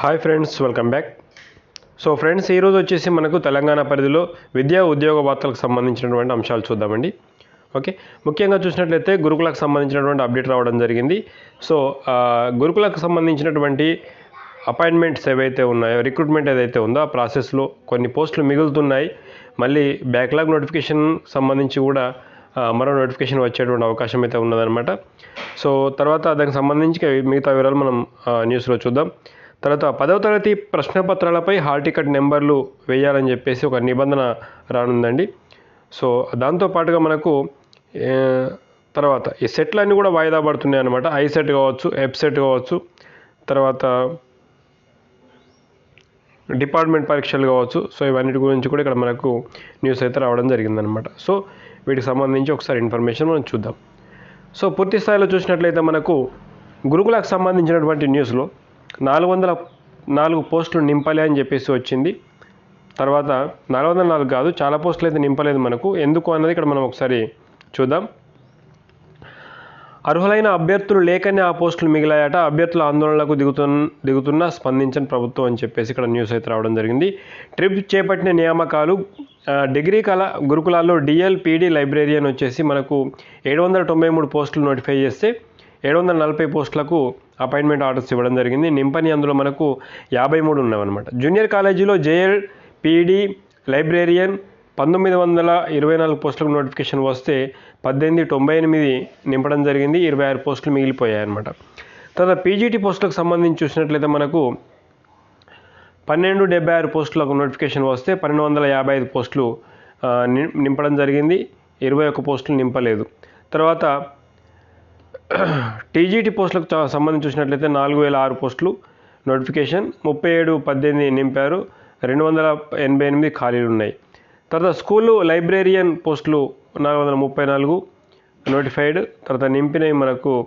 Hi friends welcome back so friends ఈరోజు వచ్చేసి మనకు తెలంగాణ పరిధిలో విద్యా ఉద్యోగ వార్తలకు సంబంధించినటువంటి అంశాలు చూద్దామండి. ఓకే ముఖ్యంగా చూసినట్లయితే గురుకులకు సంబంధించినటువంటి అప్డేట్ రావడం జరిగింది. సో గురుకులకు సంబంధించినటువంటి అపాయింట్మెంట్స్ ఏవైతే ఉన్నాయో రిక్రూట్మెంట్ ఏదైతే ఉందో ఆ ప్రాసెస్లో కొన్ని పోస్టులు మిగులుతున్నాయి. మళ్ళీ బ్యాక్లాగ్ నోటిఫికేషన్ సంబంధించి కూడా మరో నోటిఫికేషన్ వచ్చేటువంటి అవకాశం అయితే ఉన్నదన్నమాట. సో తర్వాత దానికి సంబంధించి మిగతా వివరాలు మనం న్యూస్లో చూద్దాం. తర్వాత పదవ తరగతి ప్రశ్నపత్రాలపై హాల్ టికెట్ నెంబర్లు వేయాలని చెప్పేసి ఒక నిబంధన రానుందండి. సో దాంతో పాటుగా మనకు తర్వాత ఈ సెట్లు అన్నీ కూడా వాయిదా పడుతున్నాయి అనమాట ఐ సెట్ కావచ్చు ఎఫ్ సెట్ కావచ్చు తర్వాత డిపార్ట్మెంట్ పరీక్షలు కావచ్చు. సో ఇవన్నిటి గురించి కూడా ఇక్కడ మనకు న్యూస్ అయితే రావడం జరిగిందనమాట సో వీటికి సంబంధించి ఒకసారి ఇన్ఫర్మేషన్ మనం చూద్దాం. సో పూర్తి స్థాయిలో చూసినట్లయితే మనకు గురుకులకు సంబంధించినటువంటి న్యూస్లో నాలుగు వందల నాలుగు పోస్టులు నింపాలి అని చెప్పేసి వచ్చింది. తర్వాత నాలుగు వందల నాలుగు కాదు చాలా పోస్టులు అయితే నింపలేదు మనకు. ఎందుకు అన్నది ఇక్కడ మనం ఒకసారి చూద్దాం. అర్హులైన అభ్యర్థులు లేకనే ఆ పోస్టులు మిగిలాయట. అభ్యర్థుల ఆందోళనలకు దిగుతున్న దిగుతున్నా స్పందించని ప్రభుత్వం అని చెప్పేసి ఇక్కడ న్యూస్ అయితే రావడం జరిగింది. ట్రిప్ చేపట్టిన నియామకాలు డిగ్రీ కళ గురుకులాల్లో డిఎల్ లైబ్రరీ లైబ్రేరియన్ వచ్చేసి మనకు ఏడు వందల తొంభై మూడు పోస్టులు నోటిఫై చేస్తే ఏడు వందల నలభై పోస్టులకు అపాయింట్మెంట్ ఆర్డర్స్ ఇవ్వడం జరిగింది. నింపని అందులో మనకు యాభై మూడు ఉన్నామన్నమాట జూనియర్ కాలేజీలో జేఎల్ పీడీ లైబ్రేరియన్ పంతొమ్మిది వందల ఇరవై నాలుగు పోస్టులకు నోటిఫికేషన్ వస్తే పద్దెనిమిది తొంభై ఎనిమిది నింపడం జరిగింది. ఇరవై ఆరు పోస్టులు మిగిలిపోయాయి అనమాట తర్వాత పీజీటీ పోస్టులకు సంబంధించి చూసినట్లయితే మనకు పన్నెండు డెబ్బై ఆరు పోస్టులకు నోటిఫికేషన్ వస్తే పన్నెండు వందల యాభై ఐదు పోస్టులు నిం- నింపడం జరిగింది. ఇరవై ఒక్క పోస్టులు నింపలేదు. తర్వాత టీజీటీ పోస్టులకు సంబంధించి చూసినట్లయితే నాలుగు వేల ఆరు పోస్టులు నోటిఫికేషన్ ముప్పై ఏడు పద్దెనిమిది నింపారు. రెండు వందల ఎనభై ఎనిమిది ఖాళీలు ఉన్నాయి. తర్వాత స్కూలు లైబ్రేరియన్ పోస్టులు నాలుగు వందల ముప్పై నాలుగు నోటిఫైడ్. తర్వాత నింపినవి మనకు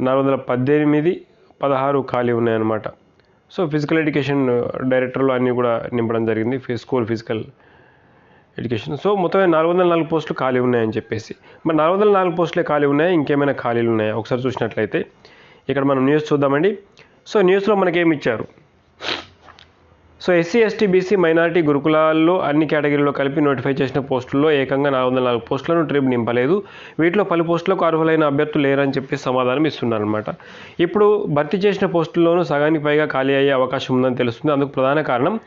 నాలుగు వందల పద్దెనిమిది పదహారు ఖాళీ ఉన్నాయన్నమాట. సో ఫిజికల్ ఎడ్యుకేషన్ డైరెక్టర్లు అన్నీ కూడా నింపడం జరిగింది. School physical education. సో మొత్తం నాలుగు వందల నాలుగు పోస్టులు ఖాళీ ఉన్నాయని చెప్పేసి. మరి నాలుగు వందల నాలుగు పోస్టులే ఖాళీ ఉన్నాయి? ఇంకేమైనా ఖాళీలు ఉన్నాయా? ఒకసారి చూసినట్లయితే ఇక్కడ మనం న్యూస్ చూద్దామండి. సో న్యూస్లో మనకేమి ఇచ్చారు? So SC ST BC minority గురుకులాల్లో అన్ని కేటగిరీలో కలిపి నోటిఫై చేసిన పోస్టుల్లో ఏకంగా నాలుగు వందల నాలుగు పోస్టులను ట్రిప్ నింపలేదు. వీటిలో పలు పోస్టులకు అర్హులైన అభ్యర్థులు లేరని చెప్పి సమాధానం ఇస్తున్నారనమాట ఇప్పుడు భర్తీ చేసిన పోస్టుల్లోనూ సగానికి పైగా ఖాళీ అయ్యే అవకాశం ఉందని తెలుస్తుంది. అందుకు ప్రధాన కారణం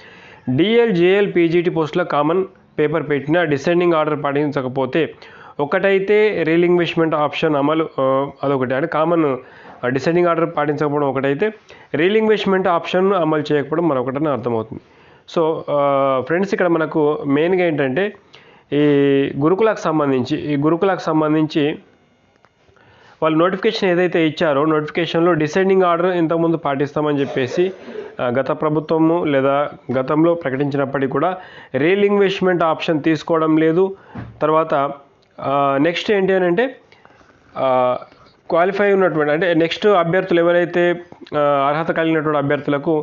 డిఎల్ జేఎల్ పీజీటీ పోస్టుల కామన్ పేపర్ పెట్టిన డిసెండింగ్ ఆర్డర్ పాటించకపోతే ఒకటైతే రీలింగ్విష్మెంట్ ఆప్షన్ అమలు అదొకటి. అంటే కామన్ డిసెండింగ్ ఆర్డర్ పాటించకపోవడం ఒకటైతే రీలింగ్విష్మెంట్ ఆప్షన్ అమలు చేయకపోవడం మరొకటని అర్థమవుతుంది. సో ఫ్రెండ్స్ ఇక్కడ మనకు మెయిన్గా ఏంటంటే ఈ గురుకులకు సంబంధించి ఈ గురుకులకు సంబంధించి వాళ్ళు నోటిఫికేషన్ ఏదైతే ఇచ్చారో నోటిఫికేషన్లో డిసెండింగ్ ఆర్డర్ ఇంతకుముందు పాటిస్తామని చెప్పేసి గత ప్రభుత్వము లేదా గతంలో ప్రకటించినప్పటికీ కూడా రీలింగ్విష్మెంట్ ఆప్షన్ తీసుకోవడం లేదు. తర్వాత నెక్స్ట్ ఏంటి అని అంటే క్వాలిఫై ఉన్నటువంటి అంటే నెక్స్ట్ అభ్యర్థులు ఎవరైతే అర్హత కలిగినటువంటి అభ్యర్థులకు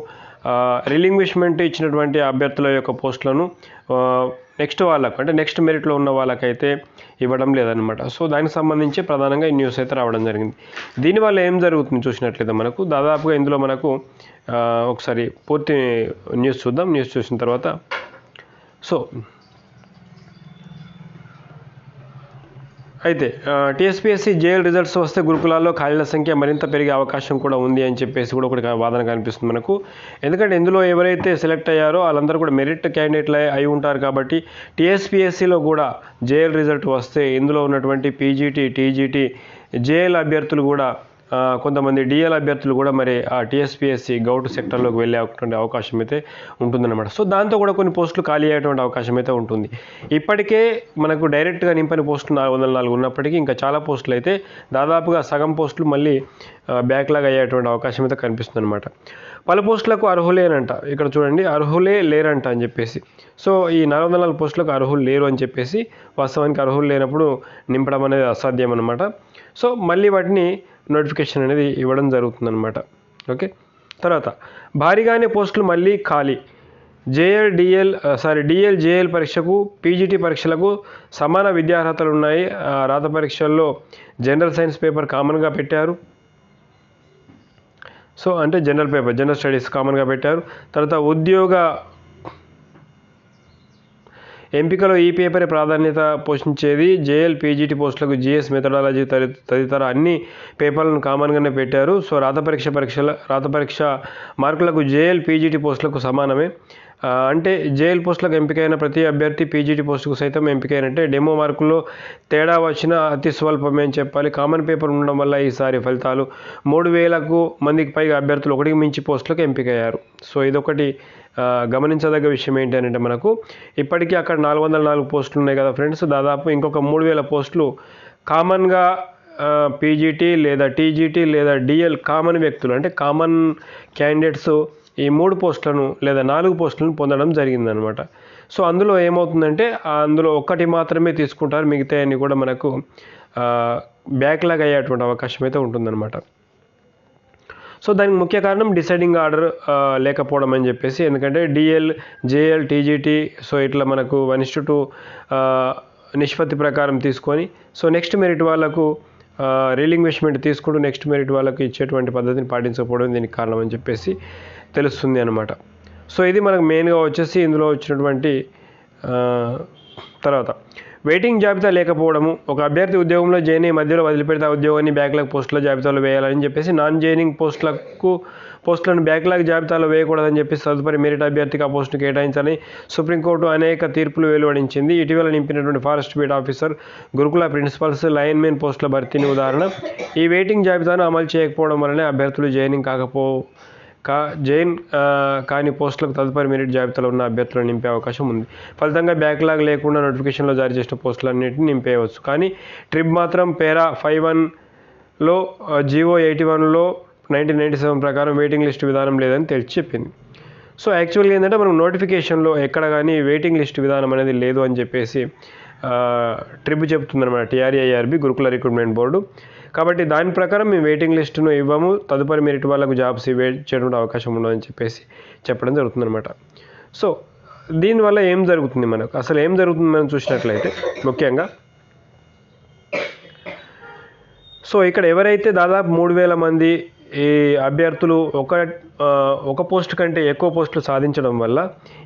రిలింగ్విష్మెంట్ ఇచ్చినటువంటి అభ్యర్థుల యొక్క పోస్టులను నెక్స్ట్ వాళ్ళకు అంటే నెక్స్ట్ మెరిట్లో ఉన్న వాళ్ళకైతే ఇవ్వడం లేదనమాట సో దానికి సంబంధించి ప్రధానంగా ఈ న్యూస్ అయితే రావడం జరిగింది. దీనివల్ల ఏం జరుగుతుంది చూసినట్లయితే మనకు దాదాపుగా ఇందులో మనకు ఒకసారి పూర్తి న్యూస్ చూద్దాం. న్యూస్ చూసిన తర్వాత సో అయితే టీఎస్పీఎస్సీ జేఎల్ రిజల్ట్స్ వస్తే గురుకులాల్లో ఖాళీల సంఖ్య మరింత పెరిగే అవకాశం కూడా ఉంది అని చెప్పేసి కూడా ఒకటి వాదన కనిపిస్తుంది మనకు. ఎందుకంటే ఇందులో ఎవరైతే సెలెక్ట్ అయ్యారో వాళ్ళందరూ కూడా మెరిట్ క్యాండిడేట్లు అయి ఉంటారు కాబట్టి టీఎస్పీఎస్సీలో కూడా జేఎల్ రిజల్ట్ వస్తే ఇందులో ఉన్నటువంటి పీజీటీ టీజీటీ జేఎల్ అభ్యర్థులు కూడా కొంతమంది డిఎల్ అభ్యర్థులు కూడా మరి ఆ టీఎస్పీఎస్సీ గౌట్ సెక్టర్లోకి వెళ్ళేటువంటి అవకాశం అయితే ఉంటుందన్నమాట. సో దాంతో కూడా కొన్ని పోస్టులు ఖాళీ అయ్యేటువంటి అవకాశం అయితే ఉంటుంది. ఇప్పటికే మనకు డైరెక్ట్గా నింపని పోస్టులు నాలుగు వందల నాలుగు ఉన్నప్పటికీ ఇంకా చాలా పోస్టులు అయితే దాదాపుగా సగం పోస్టులు మళ్ళీ బ్యాక్లాగ్ అయ్యేటువంటి అవకాశం అయితే కనిపిస్తుంది అనమాట పలు పోస్టులకు అర్హులేనంట. ఇక్కడ చూడండి అర్హులే లేరంట అని చెప్పేసి. సో ఈ నాలుగు వందల నాలుగు పోస్టులకు అర్హులు లేరు అని చెప్పేసి వాస్తవానికి అర్హులు లేనప్పుడు నింపడం అనేది అసాధ్యం అనమాట సో మళ్ళీ వాటిని నోటిఫికేషన్ అనేది ఇవ్వడం జరుగుతుందన్నమాట. ఓకే? తర్వాత భారీగానే పోస్టులు మళ్ళీ ఖాళీ. JL DL sorry DL JL పరీక్షకు పీజీటీ పరీక్షలకు సమాన విద్యార్హతలు ఉన్నాయి. ఆ, రాత పరీక్షల్లో జనరల్ సైన్స్ పేపర్ కామన్గా పెట్టారు. సో అంటే జనరల్ పేపర్ జనరల్ స్టడీస్ కామన్గా పెట్టారు. తర్వాత ఉద్యోగ ఎంపికలో ఈ పేపరే ప్రాధాన్యత పోషించేది. జేఎల్ పీజీటీ పోస్టులకు జిఎస్ మెథడాలజీ తది తదితర అన్ని పేపర్లను కామన్గానే పెట్టారు. సో రాత పరీక్ష పరీక్షల రాత పరీక్ష మార్కులకు జేఎల్ పీజీటీ పోస్టులకు సమానమే. అంటే జేఎల్ పోస్టులకు ఎంపికైన ప్రతి అభ్యర్థి పీజీటీ పోస్టుకు సైతం ఎంపికైనట్టే. డెమో మార్కుల్లో తేడా వచ్చిన అతి స్వల్పమే అని చెప్పాలి. కామన్ పేపర్ ఉండడం వల్ల ఈసారి ఫలితాలు మూడు వేలకు మందికి పైగా అభ్యర్థులు ఒకటికి మించి పోస్టులకు ఎంపికయ్యారు. సో ఇదొకటి గమనించదగ్గ విషయం ఏంటి అని అంటే మనకు ఇప్పటికీ అక్కడ నాలుగు వందల నాలుగు పోస్టులు ఉన్నాయి కదా ఫ్రెండ్స్. దాదాపు ఇంకొక మూడు వేల పోస్టులు కామన్గా పీజీటీ లేదా టీజీటీ లేదా డిఎల్ కామన్ వ్యక్తులు అంటే కామన్ క్యాండిడేట్స్ ఈ మూడు పోస్టులను లేదా నాలుగు పోస్టులను పొందడం జరిగిందనమాట. సో అందులో ఏమవుతుందంటే అందులో ఒక్కటి మాత్రమే తీసుకుంటారు మిగతా అన్ని కూడా మనకు బ్యాక్లాగ్ అయ్యేటువంటి అవకాశం అయితే ఉంటుందన్నమాట సో దానికి ముఖ్య కారణం డిసైడింగ్ ఆర్డర్ లేకపోవడం అని చెప్పేసి. ఎందుకంటే డిఎల్ జేఎల్ టీజీటీ సో ఇట్లా మనకు వన్ ఇస్టు టూ నిష్పత్తి ప్రకారం తీసుకొని సో నెక్స్ట్ మెరిట్ వాళ్ళకు రీలింగ్విష్మెంట్ తీసుకుంటూ నెక్స్ట్ మెరిట్ వాళ్ళకు ఇచ్చేటువంటి పద్ధతిని పాటించకపోవడం దీనికి కారణం అని చెప్పేసి. తెలుస్తుంది అనమాట సో ఇది మనకు మెయిన్గా వచ్చేసి ఇందులో వచ్చినటువంటి తర్వాత. వెయిటింగ్ జాబితా లేకపోవడము ఒక అభ్యర్థి ఉద్యోగంలో జైన్ మధ్యలో వదిలిపెడితే ఆ ఉద్యోగాన్ని బ్యాక్లాగ్ పోస్టుల జాబితాలో వేయాలని చెప్పేసి నాన్ జైనింగ్ పోస్టులకు పోస్టులను బ్యాక్లాగ్ జాబితాలో వేయకూడదని చెప్పేసి తదుపరి మెరిట్ అభ్యర్థికి ఆ పోస్టును కేటాయించాలని సుప్రీంకోర్టు అనేక తీర్పులు వెలువడించింది. ఇటీవల నింపినటువంటి ఫారెస్ట్ బీట్ ఆఫీసర్ గురుకుల ప్రిన్సిపల్స్ లైన్ మెయిన్ పోస్టుల భర్తీని ఉదాహరణ. ఈ వెయిటింగ్ జాబితాను అమలు చేయకపోవడం వలనే అభ్యర్థులు జైనింగ్ కాకపో కా జైన్ కాని పోస్టులకు తదుపరి మెరిట్ జాబితాలో ఉన్న అభ్యర్థులను నింపే అవకాశం ఉంది. ఫలితంగా బ్యాక్లాగ్ లేకుండా నోటిఫికేషన్లో జారీ చేసిన పోస్టులన్నింటినీ నింపేయవచ్చు. కానీ ట్రిప్ మాత్రం పేరా ఫైవ్ వన్లో జియో ఎయిటీ వన్లో నైన్టీన్ నైంటీ సెవెన్ ప్రకారం వెయిటింగ్ లిస్ట్ విధానం లేదని తెలిసి చెప్పింది. సో యాక్చువల్గా ఏంటంటే మనం నోటిఫికేషన్లో ఎక్కడ కానీ వెయిటింగ్ లిస్ట్ విధానం అనేది లేదు అని చెప్పేసి ట్రిప్ చెప్తుందన్నమాట టీఆర్ఏఆర్బి గురుకుల రిక్రూట్మెంట్ బోర్డు. కాబట్టి దాని ప్రకారం మేము వెయిటింగ్ లిస్టును ఇవ్వము. తదుపరి మెరిట్ వాళ్ళకు జాబ్స్ వెయిట్ చేయడం అవకాశం ఉండదని చెప్పేసి చెప్పడం జరుగుతుందన్నమాట. సో దీనివల్ల ఏం జరుగుతుంది మనకు? అసలు ఏం జరుగుతుంది మనం చూసినట్లయితే ముఖ్యంగా సో ఇక్కడ ఎవరైతే దాదాపు మూడు వేల మంది ఈ అభ్యర్థులు ఒక ఒక పోస్ట్ కంటే ఎక్కువ పోస్టులు సాధించడం వల్ల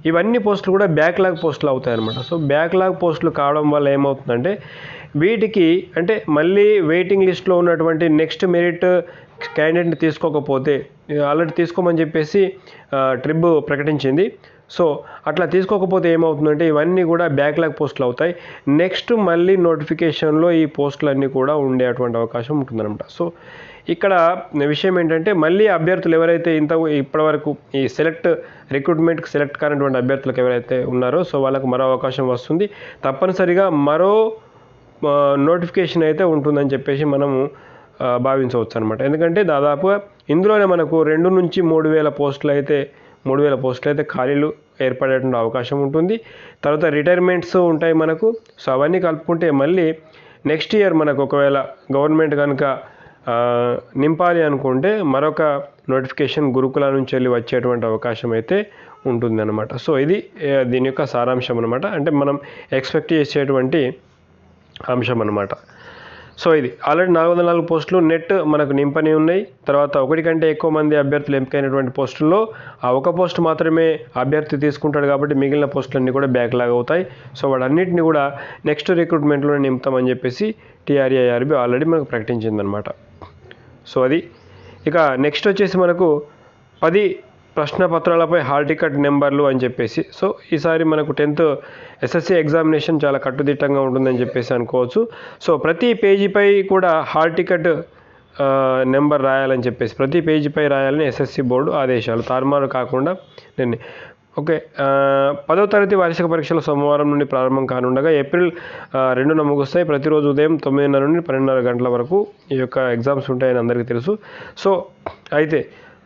ఇవన్నీ పోస్టులు కూడా బ్యాక్లాగ్ పోస్టులు అవుతాయి అన్నమాట సో బ్యాక్లాగ్ పోస్టులు కావడం వల్ల ఏమవుతుందంటే వీటికి అంటే మళ్ళీ వెయిటింగ్ లిస్ట్లో ఉన్నటువంటి నెక్స్ట్ మెరిట్ క్యాండిడేట్ని తీసుకోకపోతే ఆల్రెడీ తీసుకోమని చెప్పేసి ట్రిబ్ ప్రకటించింది. సో అట్లా తీసుకోకపోతే ఏమవుతుందంటే ఇవన్నీ కూడా బ్యాక్లాగ్ పోస్టులు అవుతాయి. నెక్స్ట్ మళ్ళీ నోటిఫికేషన్లో ఈ పోస్టులన్నీ కూడా ఉండేటువంటి అవకాశం ఉంటుందన్నమాట. సో ఇక్కడ విషయం ఏంటంటే మళ్ళీ అభ్యర్థులు ఎవరైతే ఇంత ఇప్పటివరకు ఈ సెలెక్ట్ రిక్రూట్మెంట్కి సెలెక్ట్ కానటువంటి అభ్యర్థులకు ఎవరైతే ఉన్నారో సో వాళ్ళకు మరో అవకాశం వస్తుంది. తప్పనిసరిగా మరో నోటిఫికేషన్ అయితే ఉంటుందని చెప్పేసి మనము భావించవచ్చు అనమాట ఎందుకంటే దాదాపుగా ఇందులోనే మనకు రెండు నుంచి మూడు వేల పోస్టులు అయితే మూడు వేల పోస్టులు అయితే ఖాళీలు ఏర్పడేటువంటి అవకాశం ఉంటుంది. తర్వాత రిటైర్మెంట్స్ ఉంటాయి మనకు. సో అవన్నీ కలుపుకుంటే మళ్ళీ నెక్స్ట్ ఇయర్ మనకు ఒకవేళ గవర్నమెంట్ కనుక నింపాలి అనుకుంటే మరొక నోటిఫికేషన్ గురుకుల నుంచి వెళ్ళి వచ్చేటువంటి అవకాశం అయితే ఉంటుందన్నమాట. సో ఇది దీని యొక్క సారాంశం అనమాట అంటే మనం ఎక్స్పెక్ట్ చేసేటువంటి అంశం అనమాట సో ఇది ఆల్రెడీ నాలుగు వందల నాలుగు పోస్టులు నెట్ మనకు నింపని ఉన్నాయి. తర్వాత ఒకటి కంటే ఎక్కువ మంది అభ్యర్థులు ఎంపికైనటువంటి పోస్టుల్లో ఆ ఒక పోస్ట్ మాత్రమే అభ్యర్థి తీసుకుంటాడు కాబట్టి మిగిలిన పోస్టులన్నీ కూడా బ్యాక్లాగ్ అవుతాయి. సో వాటన్నిటిని కూడా నెక్స్ట్ రిక్రూట్మెంట్లోనే నింపుతామని చెప్పేసి టీఆర్ఏఆర్బి ఆల్రెడీ మనకు ప్రకటించిందనమాట సో అది ఇక నెక్స్ట్ వచ్చేసి మనకు పది ప్రశ్న పత్రాలపై హాల్ టికెట్ నెంబర్లు అని చెప్పేసి. సో ఈసారి మనకు టెన్త్ ఎస్ఎస్సి ఎగ్జామినేషన్ చాలా కట్టుదిట్టంగా ఉంటుందని చెప్పేసి అనుకోవచ్చు. సో ప్రతి పేజీపై కూడా హాల్ టికెట్ నెంబర్ రాయాలని చెప్పేసి ప్రతి పేజీపై రాయాలని ఎస్ఎస్సి బోర్డు ఆదేశాలు. తారుమారు కాకుండా నేను ఓకే పదో తరగతి వార్షిక పరీక్షలు సోమవారం నుండి ప్రారంభం కానుండగా ఏప్రిల్ రెండున ముగుస్తాయి. ప్రతిరోజు ఉదయం తొమ్మిదిన్నర నుండి పన్నెండున్నర గంటల వరకు ఈ యొక్క ఎగ్జామ్స్ ఉంటాయని అందరికీ తెలుసు. సో అయితే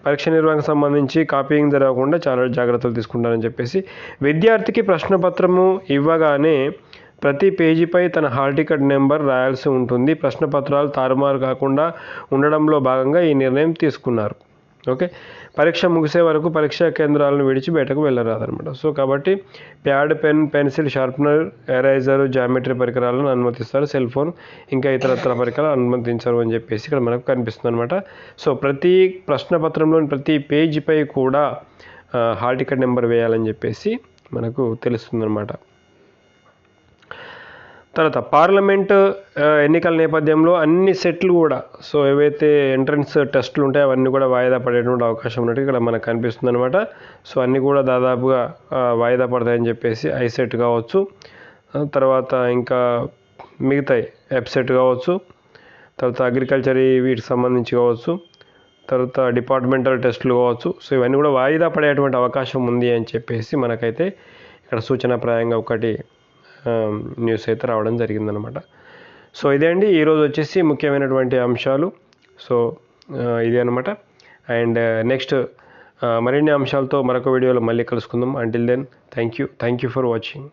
పరీక్ష నిర్వహణకు సంబంధించి కాపీయింగ్ జరగకుండా చాలా జాగ్రత్తలు తీసుకుంటారని చెప్పేసి విద్యార్థికి ప్రశ్నపత్రము ఇవ్వగానే ప్రతి పేజీపై తన హాల్ టికెట్ నెంబర్ రాయాల్సి ఉంటుంది. ప్రశ్నపత్రాలు తారుమారు కాకుండా ఉండడంలో భాగంగా ఈ నిర్ణయం తీసుకున్నారు. ఓకే? పరీక్ష ముగిసే వరకు పరీక్షా కేంద్రాలను విడిచి బయటకు వెళ్ళరాదనమాట సో కాబట్టి pad pen pencil sharpener eraser geometry పరికరాలను అనుమతిస్తారు. సెల్ ఫోన్ ఇంకా ఇతరత్ర పరికరాలు అనుమతించరు అని చెప్పేసి ఇక్కడ మనకు కనిపిస్తుంది అనమాట సో ప్రతి ప్రశ్న పత్రంలోని ప్రతి పేజీపై కూడా హాల్ టికెట్ నెంబర్ వేయాలని చెప్పేసి మనకు తెలుస్తుందన్నమాట. తర్వాత పార్లమెంట్ ఎన్నికల నేపథ్యంలో అన్ని సెట్లు కూడా సో ఏవైతే ఎంట్రన్స్ టెస్టులు ఉంటాయో అవన్నీ కూడా వాయిదా పడేటువంటి అవకాశం ఉన్నట్టు ఇక్కడ మనకు కనిపిస్తుంది అనమాట సో అన్నీ కూడా దాదాపుగా వాయిదా పడతాయని చెప్పేసి ఐసెట్ కావచ్చు. తర్వాత ఇంకా మిగతాయి ఎప్సెట్ కావచ్చు. తర్వాత అగ్రికల్చర్ వీటికి సంబంధించి కావచ్చు. తర్వాత డిపార్ట్మెంటల్ టెస్టులు కావచ్చు. సో ఇవన్నీ కూడా వాయిదా పడేటువంటి అవకాశం ఉంది అని చెప్పేసి మనకైతే ఇక్కడ సూచనప్రాయంగా ఒకటి Um, న్యూస్ అయితే రావడం జరిగిందనమాట సో ఇదే అండి. ఈరోజు వచ్చేసి ముఖ్యమైనటువంటి అంశాలు. సో ఇదే అనమాట అండ్ uh, నెక్స్ట్ uh, మరిన్ని అంశాలతో మరొక వీడియోలో మళ్ళీ కలుసుకుందాం. Until then thank you thank you for watching